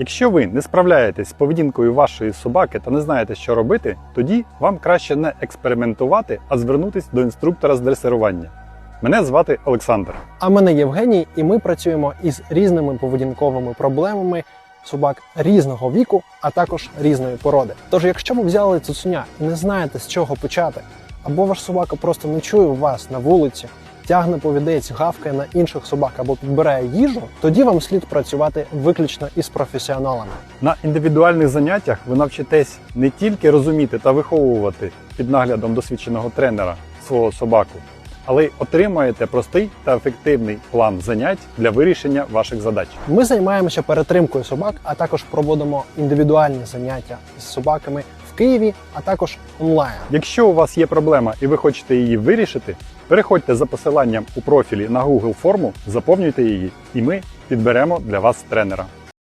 Якщо ви не справляєтесь з поведінкою вашої собаки та не знаєте, що робити, тоді вам краще не експериментувати, а звернутися до інструктора з дресирування. Мене звати Олександр. А мене Євгеній, і ми працюємо із різними поведінковими проблемами собак різного віку, а також різної породи. Тож, якщо ви взяли цуценя і не знаєте з чого почати, або ваш собака просто не чує вас на вулиці, тягне повідець, гавкає на інших собак або підбирає їжу, тоді вам слід працювати виключно із професіоналами. На індивідуальних заняттях ви навчитесь не тільки розуміти та виховувати під наглядом досвідченого тренера свого собаку, але й отримаєте простий та ефективний план занять для вирішення ваших задач. Ми займаємося перетримкою собак, а також проводимо індивідуальні заняття з собаками Києві, а також онлайн. Якщо у вас є проблема і ви хочете її вирішити, переходьте за посиланням у профілі на Google форму, заповнюйте її, і ми підберемо для вас тренера.